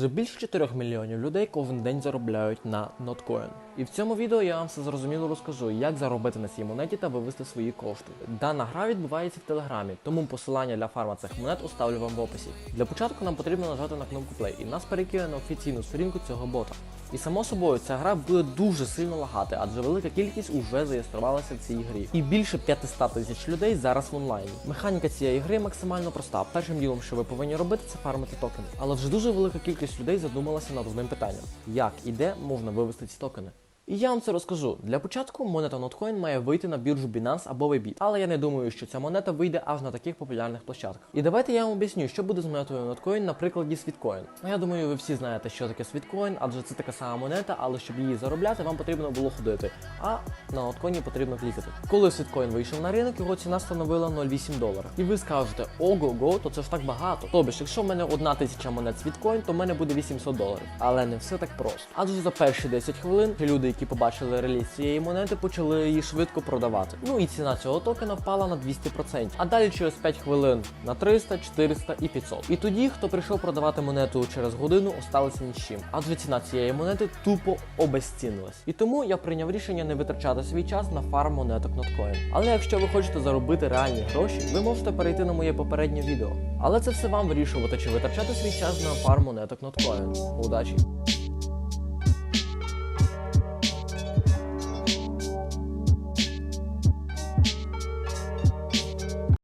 Вже більше 4 мільйонів людей кожен день заробляють на Notcoin. І в цьому відео я вам все зрозуміло розкажу, як заробити на цій монеті та вивести свої кошти. Дана гра відбувається в телеграмі, тому посилання для фарма цих монет оставлю вам в описі. Для початку нам потрібно нажати на кнопку Play і нас перекине на офіційну сторінку цього бота. І само собою ця гра буде дуже сильно лагати, адже велика кількість уже зареєструвалася в цій грі. І більше 500 тисяч людей зараз в онлайні. Механіка цієї гри максимально проста. Першим ділом, що ви повинні робити, це фармити токени. Але вже дуже велика кількість людей задумалася над одним питанням: як і де можна вивести ці токени? І я вам це розкажу. Для початку монета Notcoin має вийти на біржу Binance або Bybit. Але я не думаю, що ця монета вийде аж на таких популярних площадках. І давайте я вам об'ясню, що буде з монетою Notcoin на прикладі Sweetcoin. Ну я думаю, ви всі знаєте, що таке Sweetcoin, адже це така сама монета, але щоб її заробляти, вам потрібно було ходити. А на Notcoin потрібно клікати. Коли Sweetcoin вийшов на ринок, його ціна становила 0,8 долара. І ви скажете, ого-го, то це ж так багато. Тобто, якщо в мене одна тисяча монет Sweetcoin, то в мене буде 800 доларів. Але не все так просто. Адже за перші 10 хвилин люди, які побачили реліз цієї монети, почали її швидко продавати. Ну і ціна цього токена впала на 200%. А далі через 5 хвилин на 300, 400 і 500. І тоді, хто прийшов продавати монету через годину, осталися ні з чим. Адже ціна цієї монети тупо обезцінилась. І тому я прийняв рішення не витрачати свій час на фарм монеток Notcoin. Але якщо ви хочете заробити реальні гроші, ви можете перейти на моє попереднє відео. Але це все вам вирішувати, чи витрачати свій час на фарм монеток Notcoin. Удачі!